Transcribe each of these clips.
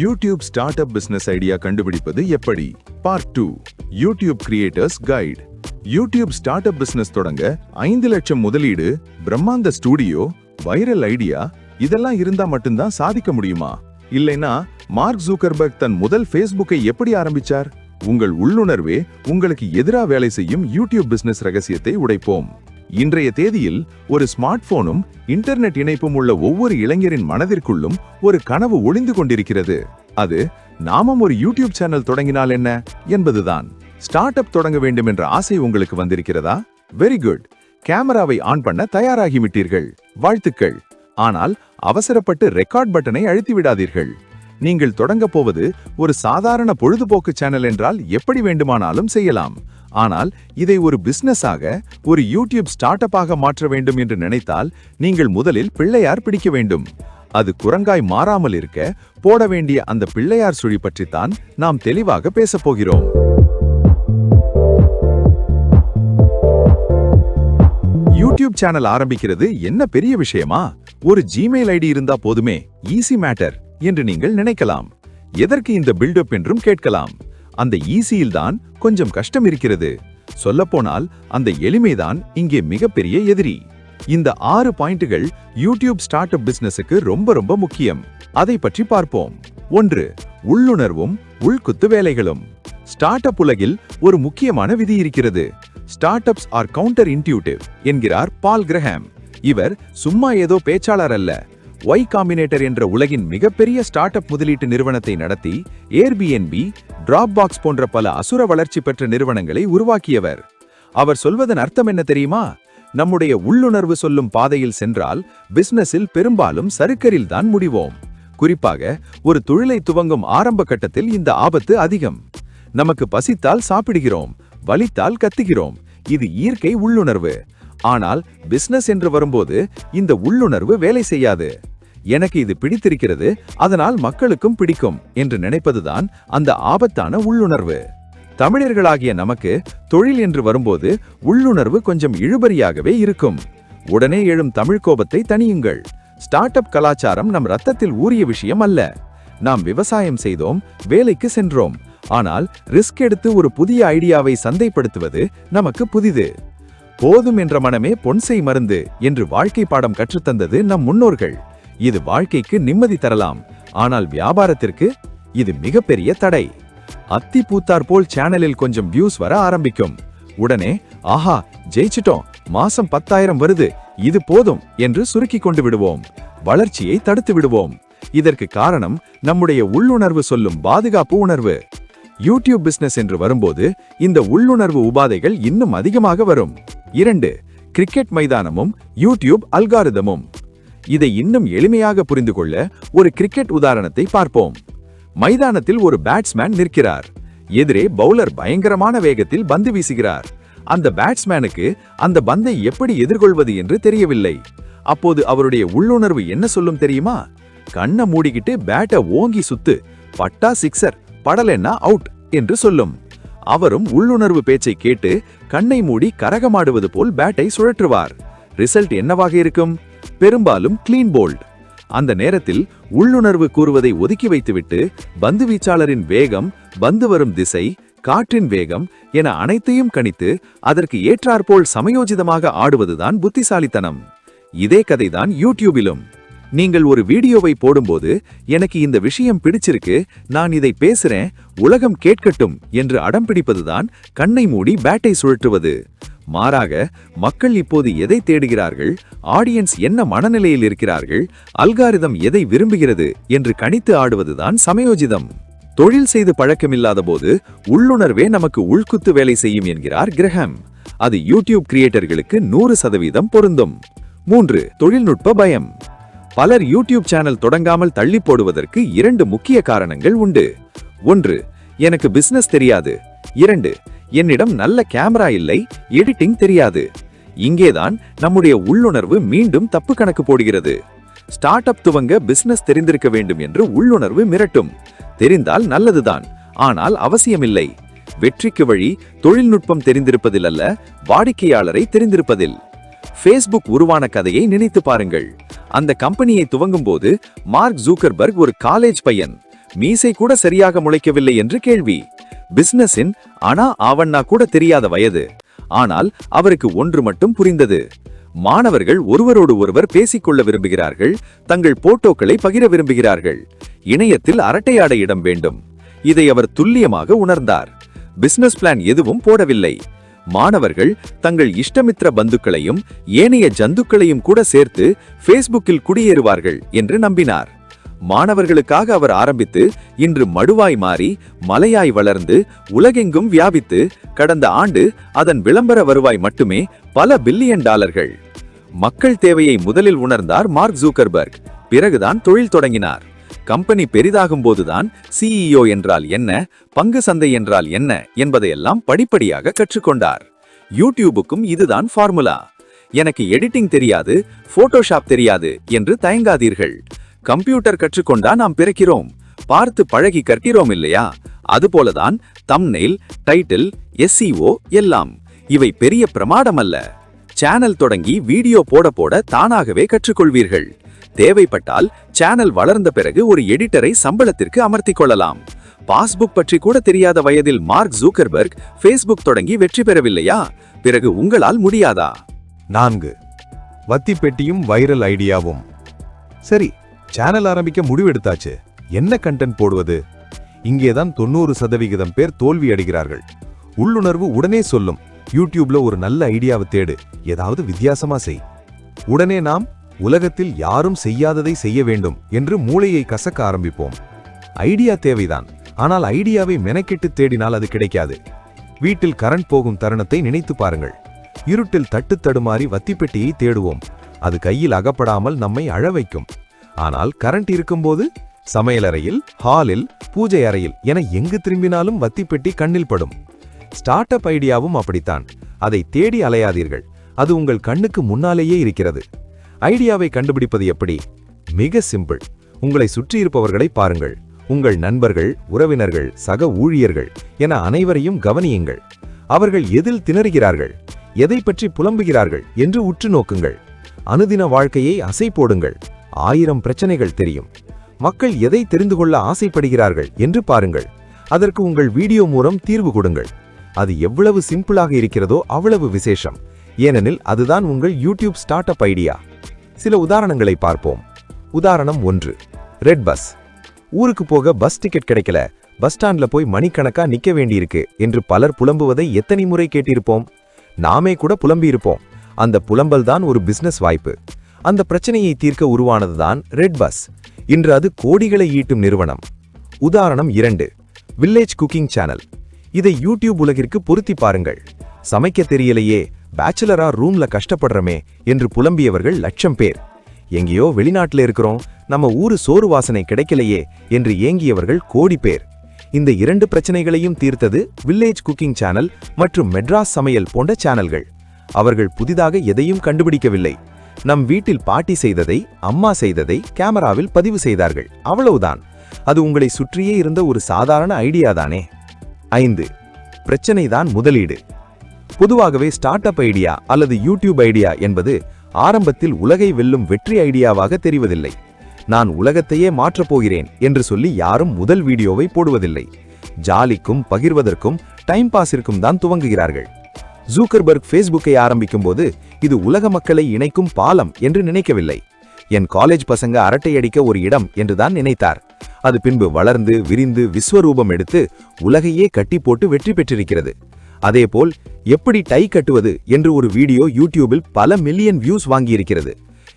YouTube start up business idea கண்டுபிடிப்பது எப்படி? Part two YouTube creators guide. YouTube start up business தொடங்க ஐந்து லட்சம் முதலீடு பிரம்மாந்த ஸ்டூடியோ வைரல் ஐடியா இதெல்லாம் இருந்தா மட்டும்தான் சாதிக்க முடியுமா? இல்லைனா மார்க் ஜூக்கர்பர்க் தன் முதல் ஃபேஸ்புக்கை எப்படி ஆரம்பிச்சார்? உங்கள் உள்ளுணர்வே உங்களுக்கு எதிரா வேலை செய்யும் யூடியூப் பிசினஸ் ரகசியத்தை உடைப்போம். இன்றைய தேதியில் ஒரு ஸ்மார்ட் போனும் இன்டர்நெட் இணைப்பும் உள்ள ஒவ்வொரு இளைஞரின் மனதிற்குள்ளும் ஒரு கனவு ஒளிந்து கொண்டிருக்கிறது. அது நாமும் ஒரு யூடியூப் சேனல் தொடங்கினால் என்ன என்பதுதான். ஸ்டார்ட் அப் தொடங்க வேண்டும் என்ற ஆசை உங்களுக்கு வந்திருக்கிறதா? Very good. கேமராவை ஆன் பண்ண தயாராகி விட்டீர்கள் வாழ்த்துக்கள். ஆனால் அவசரப்பட்டு ரெக்கார்ட் பட்டனை அழுத்தி விடாதீர்கள். நீங்கள் தொடங்க போவது ஒரு சாதாரண பொழுதுபோக்கு சேனல் என்றால் எப்படி வேண்டுமானாலும் செய்யலாம். ஆனால் இதை ஒரு பிசினஸாக ஒரு யூடியூப் ஸ்டார்ட் அப்பாக மாற்ற வேண்டும் என்று நினைத்தால் நீங்கள் முதலில் பிள்ளையார் பிடிக்க வேண்டும். அது குரங்காய் மாறாமல் இருக்க போட வேண்டிய அந்த பிள்ளையார் சுழி பற்றித்தான் நாம் தெளிவாக பேசப் போகிறோம். யூடியூப் சேனல் ஆரம்பிக்கிறது என்ன பெரிய விஷயமா? ஒரு ஜிமெயில் ஐடி இருந்தா போதுமே ஈஸி மேட்டர் என்று நீங்கள் நினைக்கலாம். எதற்கு இந்த பில்டப் என்றும் கேட்கலாம். அந்த ஈஸியில் தான் கொஞ்சம் கஷ்டம் இருக்கிறது. சொல்லப்போனால் அந்த எளிமைதான் இங்கே மிகப்பெரிய எதிரி. இந்த ஆறு பாயிண்ட்டுகள் யூடியூப் ஸ்டார்ட் அப் பிசினஸுக்கு ரொம்ப ரொம்ப முக்கியம். அதை பற்றி பார்ப்போம். ஒன்று உள்ளுணர்வும் உள்குத்து வேலைகளும். ஸ்டார்ட் அப் உலகில் ஒரு முக்கியமான விதி இருக்கிறது. Start ups are counter intuitive என்கிறார் பால் கிரஹாம். இவர் சும்மா ஏதோ பேச்சாளர் அல்ல. ஒய் காம்பினேட்டர் என்ற உலகின் மிகப்பெரிய ஸ்டார்ட் அப் முதலீட்டு நிறுவனத்தை நடத்தி ஏர்பிஎன்பி டிராப் பாக்ஸ் போன்ற பல அசுர வளர்ச்சி பெற்ற நிறுவனங்களை உருவாக்கியவர். அவர் சொல்வதன் அர்த்தம் என்ன தெரியுமா? நம்முடைய உள்ளுணர்வு சொல்லும் பாதையில் சென்றால் பிசினஸில் பெரும்பாலும் சருக்கரில் தான் முடிவோம். குறிப்பாக ஒரு தொழிலை துவங்கும் ஆரம்ப கட்டத்தில் இந்த ஆபத்து அதிகம். நமக்கு பசித்தால் சாப்பிடுகிறோம் வலித்தால் கத்துகிறோம். இது இயற்கை உள்ளுணர்வு. ஆனால் பிசினஸ் என்று வரும்போது இந்த உள்ளுணர்வு வேலை செய்யாது. எனக்கு இது பிடித்திருக்கிறது அதனால் மக்களுக்கும் பிடிக்கும் என்று நினைப்பதுதான் அந்த ஆபத்தான உள்ளுணர்வு. தமிழர்களாகிய நமக்கு தொழில் என்று வரும்போது உள்ளுணர்வு கொஞ்சம் இழுபறியாகவே இருக்கும். உடனே எழும் தமிழ் கோபத்தை தனியுங்கள் ஸ்டார்ட் அப் கலாச்சாரம் நம் ரத்தத்தில் ஊறிய விஷயம் அல்ல. நாம் விவசாயம் செய்தோம் வேலைக்கு சென்றோம். ஆனால் ரிஸ்க் எடுத்து ஒரு புதிய ஐடியாவை சந்தைப்படுத்துவது நமக்கு புதிது. போதும் என்ற மனமே பொன்சை மருந்து என்று வாழ்க்கை பாடம் கற்றுத்தந்தது நம் முன்னோர்கள். இது வாழ்க்கைக்கு நிம்மதி தரலாம். ஆனால் வியாபாரத்திற்கு இது மிகப்பெரிய தடை. அத்தி பூத்தார் போல் சேனலில் கொஞ்சம் வியூஸ் வர ஆரம்பிக்கும். உடனே ஆஹா ஜெயிச்சிட்டோம். மாசம் பத்தாயிரம் வருது. இது போதும் என்று சுருக்கி கொண்டு விடுவோம். வளர்ச்சியை தடுத்து விடுவோம். இதற்கு காரணம் நம்முடைய உள்ளுணர்வு சொல்லும் பாதுகாப்பு உணர்வு. யூடியூப் பிசினஸ் என்று வரும்போது இந்த உள்ளுணர்வு உபாதைகள் இன்னும் அதிகமாக வரும். இரண்டு கிரிக்கெட் மைதானமும் யூடியூப் அல்காரிதமும். இதை இன்னும் எளிமையாக புரிந்து கொள்ள ஒரு கிரிக்கெட் உதாரணத்தை பார்ப்போம். மைதானத்தில் ஒரு பேட்ஸ்மேன் நிற்கிறார். எதிரே பவுலர் பயங்கரமான வேகத்தில் பந்து வீசுகிறார். அந்த பேட்ஸ்மேனுக்கு அந்த பந்தை எப்படி எதிர்கொள்வது என்று தெரியவில்லை. அப்போது அவருடைய உள்ளுணர்வு என்ன சொல்லும் தெரியுமா? கண்ணை மூடிக்கிட்டு பேட்டை ஓங்கி சுத்து பட்டா சிக்ஸர் படலென்னா அவுட் என்று சொல்லும். அவரும் உள்ளுணர்வு பேச்சை கேட்டு கண்ணை மூடி கரகமாடுவது போல் பேட்டை சுழற்றுவார். ரிசல்ட் என்னவாக இருக்கும்? பெரும்பாலும் கிளீன் போல்ட் அந்த நேரத்தில் உள்ளுணர்வு கூறுவதை ஒதுக்கி வைத்துவிட்டு பந்து வீச்சாளரின் வேகம் பந்து வரும் திசை காற்றின் வேகம் என அனைத்தையும் கணித்து அதற்கு ஏற்றாற்போல் சமயோஜிதமாக ஆடுவதுதான் புத்திசாலித்தனம். இதே கதைதான் யூடியூபிலும். நீங்கள் ஒரு வீடியோவை போடும்போது எனக்கு இந்த விஷயம் பிடிச்சிருக்கு நான் இதை பேசுறேன் உலகம் கேட்கட்டும் என்று அடம் பிடிப்பதுதான் கண்ணை மூடி பேட்டை சுழற்றுவது. மாறாக மக்கள் இப்போது எதை தேடுகிறார்கள் ஆடியன்ஸ் என்ன மனநிலையில் இருக்கிறார்கள் அல்காரிதம் எதை விரும்புகிறது என்று கணித்து ஆடுவதுதான் சமயோஜிதம். தொழில் செய்து பழக்கமில்லாத போது உள்ளுணர்வே நமக்கு உள்குத்து வேலை செய்யும் என்கிறார் கிரஹம் அது யூடியூப் கிரியேட்டர்களுக்கு நூறு சதவீதம் பொருந்தும். மூன்று தொழில்நுட்ப பயம். பலர் யூடியூப் சேனல் தொடங்காமல் தள்ளி போடுவதற்கு இரண்டு முக்கிய காரணங்கள் உண்டு. ஒன்று எனக்கு பிசினஸ் தெரியாது. இரண்டு என்னிடம் நல்ல கேமரா இல்லை எடிட்டிங் தெரியாது. இங்கேதான் நம்முடைய உள்ளுணர்வு மீண்டும் தப்பு கணக்கு போடுகிறது. ஸ்டார்ட் அப் துவங்க பிசினஸ் தெரிந்திருக்க வேண்டும் என்று உள்ளுணர்வு மிரட்டும். தெரிந்தால் நல்லதுதான் ஆனால் அவசியமில்லை. வெற்றிக்கு வழி தொழில்நுட்பம் தெரிந்திருப்பதில் அல்ல வாடிக்கையாளரை தெரிந்திருப்பதில். ஃபேஸ்புக் உருவான கதையை நினைத்து பாருங்கள். அந்த கம்பெனியை துவங்கும் போது மார்க் ஜூக்கர்பர்க் ஒரு காலேஜ் பையன். மீசை கூட சரியாக முளைக்கவில்லை என்று கேள்வி. பிசினஸின் அனா ஆவண்ணா கூட தெரியாத வயது. ஆனால் அவருக்கு ஒன்று மட்டும் புரிந்தது. மாணவர்கள் ஒருவரோடு ஒருவர் பேசிக்கொள்ள விரும்புகிறார்கள் தங்கள் போட்டோக்களை பகிர விரும்புகிறார்கள். இணையத்தில் அரட்டையாட இடம் வேண்டும். இதை அவர் துல்லியமாக உணர்ந்தார். பிசினஸ் பிளான் எதுவும் போடவில்லை. மாணவர்கள் தங்கள் இஷ்டமித்திர பந்துக்களையும் ஏனைய ஜந்துக்களையும் கூட சேர்த்து ஃபேஸ்புக்கில் குடியேறுவார்கள் என்று நம்பினார். மாணவர்களுக்காக அவர் ஆரம்பித்து இன்று மடுவாய் மாறி மலையாய் வளர்ந்து உலகெங்கும் வியாபித்து கடந்த ஆண்டு அதன் விளம்பர வருவாய் மட்டுமே பல பில்லியன் டாலர்கள். மக்கள் தேவையை முதலில் உணர்ந்தார் மார்க் ஜூக்கர்பர்க். பிறகுதான் தொழில் தொடங்கினார். கம்பெனி பெரிதாகும் போதுதான் சிஇஓ என்றால் என்ன பங்கு சந்தை என்றால் என்ன என்பதையெல்லாம் படிப்படியாக கற்றுக்கொண்டார். யூடியூபுக்கும் இதுதான் ஃபார்முலா. எனக்கு எடிட்டிங் தெரியாது போட்டோஷாப் தெரியாது என்று தயங்காதீர்கள். கம்ப்யூட்டர் கற்றுக்கொண்டா நாம் பிறக்கிறோம் பார்த்து பழகி கற்கிறோம் இல்லையா? அதுபோலதான் தம்னெயில் டைட்டில் எஸ்சிஓ எல்லாம். இவை பெரிய பிரமாடம் அல்ல சேனல் தொடங்கி வீடியோ போட போட தானாகவே கற்றுக்கொள்வீர்கள். தேவைப்பட்டால் சேனல் வளர்ந்த பிறகு ஒரு எடிட்டரை சம்பளத்திற்கு அமர்த்திக் கொள்ளலாம். பாஸ்புக் பற்றி கூட தெரியாத வயதில் மார்க் ஜூக்கர்பர்க் ஃபேஸ்புக் தொடங்கி வெற்றி பெறவில்லையா? பிறகு உங்களால் முடியாதா? நான்கு. வத்தி பெட்டியும் வைரல் ஐடியாவும். சரி சேனல் ஆரம்பிக்க முடிவெடுத்தாச்சு என்ன கண்டென்ட் போடுவது? இங்கேதான் தொண்ணூறு சதவிகிதம் பேர் தோல்வி அடைகிறார்கள். உள்ளுணர்வு உடனே சொல்லும். யூடியூப்ல ஒரு நல்ல ஐடியாவை தேடு. ஏதாவது வித்தியாசமா செய். உடனே நாம் உலகத்தில் யாரும் செய்யாததை செய்ய வேண்டும் என்று மூளையை கசக்க ஆரம்பிப்போம். ஐடியா தேவைதான். ஆனால் ஐடியாவை மெனக்கெட்டு தேடினால் அது கிடைக்காது. வீட்டில் கரண்ட் போகும் தருணத்தை நினைத்து பாருங்கள். இருட்டில் தட்டு தடுமாறி வத்திப்பெட்டியை தேடுவோம். அது கையில் அகப்படாமல் நம்மை அழ வைக்கும். ஆனால் கரண்ட் இருக்கும்போது? சமையலறையில் ஹாலில் பூஜை அறையில் என எங்கு திரும்பினாலும் வத்திப்பெட்டி கண்ணில் படும். ஸ்டார்ட் அப் ஐடியாவும் அப்படித்தான். அதை தேடி அலையாதீர்கள். அது உங்கள் கண்ணுக்கு முன்னாலேயே இருக்கிறது. ஐடியாவை கண்டுபிடிப்பது எப்படி? மிக சிம்பிள். உங்களை சுற்றியிருப்பவர்களை பாருங்கள். உங்கள் நண்பர்கள் உறவினர்கள் சக ஊழியர்கள் என அனைவரையும் கவனியுங்கள். அவர்கள் எதில் திணறுகிறார்கள்? எதை பற்றி புலம்புகிறார்கள் என்று உற்று நோக்குங்கள். அனுதின வாழ்க்கையை அசை போடுங்கள். ஆயிரம் பிரச்சனைகள் தெரியும். மக்கள் எதை தெரிந்து கொள்ள ஆசைப்படுகிறார்கள் என்று பாருங்கள். அதற்கு உங்கள் வீடியோ மூலம் தீர்வு கொடுங்கள். அது எவ்வளவு சிம்பிளாக இருக்கிறதோ அவ்வளவு விசேஷம். ஏனெனில் அதுதான் உங்கள் யூடியூப் ஸ்டார்ட் அப் ஐடியா. சில உதாரணங்களை பார்ப்போம். உதாரணம் ஒன்று ரெட் பஸ். ஊருக்கு போக பஸ் டிக்கெட் கிடைக்கல. பஸ் ஸ்டாண்ட்ல போய் மணிக்கணக்கா நிக்க வேண்டியிருக்கு என்று பலர் புலம்புவதை எத்தனை முறை கேட்டிருப்போம்? நாமே கூட புலம்பியிருப்போம். அந்த புலம்பல் தான் ஒரு பிசினஸ் வாய்ப்பு. அந்த பிரச்சனையை தீர்க்க உருவானதுதான் ரெட் பஸ். இன்று அது கோடிகளை ஈட்டும் நிறுவனம். உதாரணம் இரண்டு வில்லேஜ் குக்கிங் சேனல். இதை யூடியூப் உலகிற்கு பொருத்தி பாருங்கள். சமைக்க தெரியலையே பேச்சுலரா ரூம்ல கஷ்டப்படுறமே என்று புலம்பியவர்கள் லட்சம் பேர். எங்கேயோ வெளிநாட்டுல இருக்கிறோம் நம்ம ஊரு சோறு வாசனை கிடைக்கலையே என்று ஏங்கியவர்கள் கோடி பேர். இந்த இரண்டு பிரச்சனைகளையும் தீர்த்தது வில்லேஜ் குக்கிங் சேனல் மற்றும் மெட்ராஸ் சமையல் போன்ற சேனல்கள் அவர்கள் புதிதாக எதையும் கண்டுபிடிக்கவில்லை. நம் வீட்டில் பாட்டி செய்ததை அம்மா செய்ததை கேமராவில் பதிவு செய்தார்கள். அவ்வளவுதான். அது உங்களை சுற்றியே இருந்த ஒரு சாதாரண ஐடியா தானே. ஐந்து. பிரச்சனைதான் முதலீடு. பொதுவாகவே ஸ்டார்ட் அப் ஐடியா அல்லது யூடியூப் ஐடியா என்பது ஆரம்பத்தில் உலகை வெல்லும் வெற்றி ஐடியாவாக தெரிவதில்லை. நான் உலகத்தையே மாற்றப் போகிறேன் என்று சொல்லி யாரும் முதல் வீடியோவை போடுவதில்லை. ஜாலிக்கும் பகிர்வதற்கும் டைம் பாஸிற்கும் தான் துவங்குகிறார்கள். ஜூக்கர்பர்க் ஃபேஸ்புக்கை ஆரம்பிக்கும் போது இது உலக மக்களை இணைக்கும் பாலம் என்று நினைக்கவில்லை. என் காலேஜ் பசங்க அரட்டை அடிக்க ஒரு இடம் என்றுதான் நினைத்தார். அது பின்பு வளர்ந்து விரிந்து விஸ்வரூபம் எடுத்து உலகையே கட்டி போட்டு வெற்றி பெற்றிருக்கிறது. அதேபோல் எப்படி டை கட்டுவது என்று ஒரு வீடியோ யூடியூபில் பல மில்லியன் வியூஸ் வாங்கியிருக்கிறது.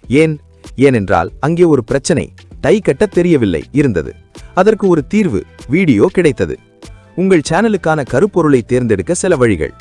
ஏன்? ஏனென்றால் அங்கே ஒரு பிரச்சனை டை கட்ட தெரியவில்லை இருந்தது. அதற்கு ஒரு தீர்வு வீடியோ கிடைத்தது. உங்கள் சேனலுக்கான கருப்பொருளை தேர்ந்தெடுக்க சில வழிகள்.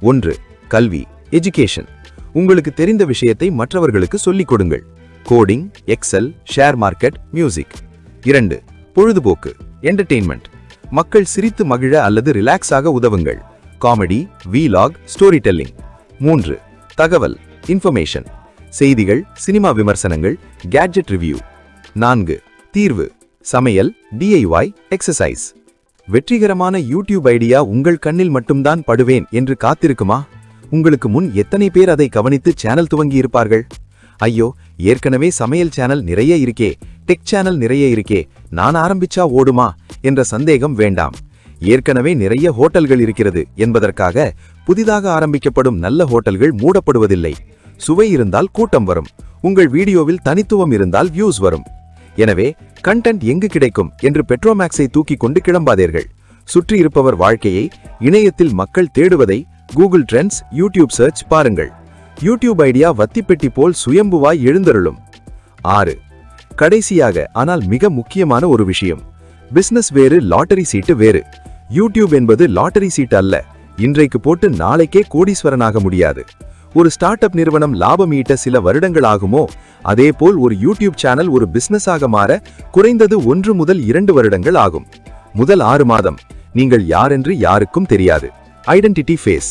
ஒன்று கல்வி எஜுகேஷன் உங்களுக்கு தெரிந்த விஷயத்தை மற்றவர்களுக்கு சொல்லிக் கொடுங்கள். Coding excel share market music இரண்டு பொழுதுபோக்கு என்டர்டெயின்மெண்ட் மக்கள் சிரித்து மகிழ அல்லது ரிலாக்ஸாக உதவுங்கள். காமெடி வீலாக் ஸ்டோரி டெல்லிங் மூன்று தகவல் இன்ஃபர்மேஷன் செய்திகள் சினிமா விமர்சனங்கள் கேட்ஜெட் ரிவ்யூ நான்கு தீர்வு சமையல் டிஐஒய் எக்ஸசைஸ் வெற்றிகரமான யூடியூப் ஐடியா உங்கள் கண்ணில் மட்டும்தான் படுவேன் என்று காத்திருக்குமா? உங்களுக்கு முன் எத்தனை பேர் அதை கவனித்து சேனல் துவங்கி இருப்பார்கள்? ஐயோ ஏற்கனவே சமையல் சேனல் நிறைய இருக்கே டெக் சேனல் நிறைய இருக்கே நான் ஆரம்பிச்சா ஓடுமா? என்ற சந்தேகம் வேண்டாம். ஏற்கனவே நிறைய ஹோட்டல்கள் இருக்கிறது என்பதற்காக புதிதாக ஆரம்பிக்கப்படும் நல்ல ஹோட்டல்கள் மூடப்படுவதில்லை. சுவை இருந்தால் கூட்டம் வரும். உங்கள் வீடியோவில் தனித்துவம் இருந்தால் வியூஸ் வரும். எனவே கண்டென்ட் எங்கு கிடைக்கும் என்று பெட்ரோமேக்ஸை தூக்கி கொண்டு கிளம்பாதீர்கள். சுற்றி இருப்பவர் வாழ்க்கையை இணையத்தில் மக்கள் தேடுவதை கூகுள் ட்ரெண்ட்ஸ் யூடியூப் சர்ச் பாருங்கள். யூடியூப் ஐடியா வத்திப்பெட்டி போல் சுயம்புவாய் எழுந்தருளும். ஆறு. கடைசியாக ஆனால் மிக முக்கியமான ஒரு விஷயம். பிசினஸ் வேறு லாட்டரி சீட்டு வேறு. யூடியூப் என்பது லாட்டரி சீட் அல்ல. இன்றைக்கு போட்டு நாளைக்கே கோடீஸ்வரனாக முடியாது. ஒரு ஸ்டார்ட் அப் நிறுவனம் லாபம் ஈட்ட சில வருடங்கள் ஆகுமோ? அதேபோல் ஒரு யூடியூப் சேனல் ஒரு பிசினஸாக மாற குறைந்தது ஒன்று முதல் இரண்டு வருடங்கள் ஆகும். முதல் ஆறு மாதம். நீங்கள் யாரென்று யாருக்கும் தெரியாது. Identity phase.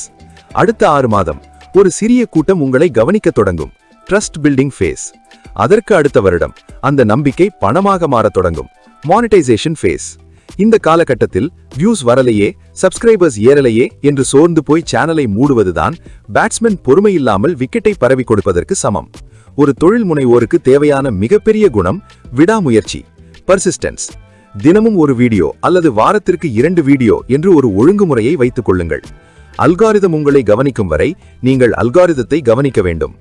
அடுத்த ஆறு மாதம். ஒரு சிறிய கூட்டம் உங்களை கவனிக்க தொடங்கும். Trust building phase. அதற்கு அடுத்த வருடம். அந்த நம்பிக்கை பணமாக மாறத் தொடங்கும். Monetisation phase. இந்த காலகட்டத்தில் வியூஸ் வரலையே சப்ஸ்கிரைபர்ஸ் ஏறலையே என்று சோர்ந்து போய் சேனலை மூடுவதுதான் பேட்ஸ்மேன் பொறுமையில்லாமல் விக்கெட்டை பரவி கொடுப்பதற்கு சமம். ஒரு தொழில் முனைவோருக்கு தேவையான மிகப்பெரிய குணம் விடாமுயற்சி பர்சிஸ்டன்ஸ் தினமும் ஒரு வீடியோ அல்லது வாரத்திற்கு இரண்டு வீடியோ என்று ஒரு ஒழுங்குமுறையை வைத்துக் கொள்ளுங்கள். அல்காரிதம் உங்களை கவனிக்கும் வரை நீங்கள் அல்காரிதத்தை கவனிக்க வேண்டும்.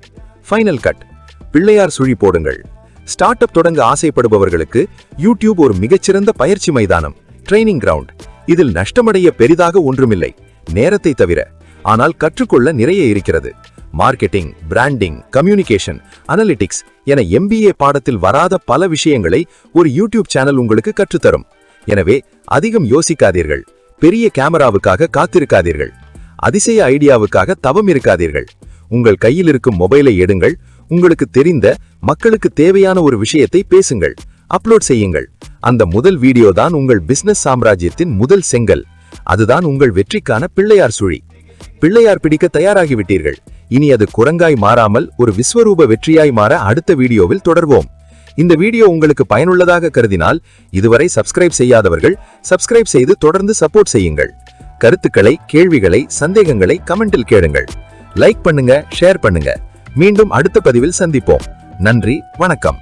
ஃபைனல் கட் பிள்ளையார் சுழி போடுங்கள். ஸ்டார்ட் அப் தொடங்க ஆசைப்படுபவர்களுக்கு யூடியூப் ஒரு மிகச்சிறந்த பயிற்சி மைதானம். ட்ரைனிங் கிரவுண்ட் இதில் நஷ்டமடைய பெரிதாக ஒன்றுமில்லை. நேரத்தை தவிர ஆனால் கற்றுக்கொள்ள நிறைய இருக்கிறது. மார்க்கெட்டிங் பிராண்டிங் கம்யூனிகேஷன் அனலிட்டிக்ஸ் என எம்பிஏ பாடத்தில் வராத பல விஷயங்களை ஒரு யூடியூப் சேனல் உங்களுக்கு கற்றுத்தரும். எனவே அதிகம் யோசிக்காதீர்கள். பெரிய கேமராவுக்காக காத்திருக்காதீர்கள். அதிசய ஐடியாவுக்காக தவம் இருக்காதீர்கள். உங்கள் கையில் இருக்கும் மொபைலை எடுங்கள். உங்களுக்கு தெரிந்த மக்களுக்கு தேவையான ஒரு விஷயத்தை பேசுங்கள். அப்லோட் செய்யுங்கள். அந்த முதல் வீடியோ தான் உங்கள் பிசினஸ் சாம்ராஜ்யத்தின் முதல் செங்கல். அதுதான் உங்கள் வெற்றிக்கான பிள்ளையார் சுழி. பிள்ளையார் பிடிக்க தயாராகிவிட்டீர்கள். இனி அது குரங்காய் மாறாமல் ஒரு விஸ்வரூப வெற்றியாய் மாற அடுத்த வீடியோவில் தொடர்வோம். இந்த வீடியோ உங்களுக்கு பயனுள்ளதாக கருதினால் இதுவரை சப்ஸ்கிரைப் செய்யாதவர்கள் சப்ஸ்கிரைப் செய்து தொடர்ந்து சப்போர்ட் செய்யுங்கள். கருத்துக்களை கேள்விகளை சந்தேகங்களை கமெண்டில் கேளுங்கள். லைக் பண்ணுங்க ஷேர் பண்ணுங்க. மீண்டும் அடுத்த பதிவில் சந்திப்போம். நன்றி வணக்கம்.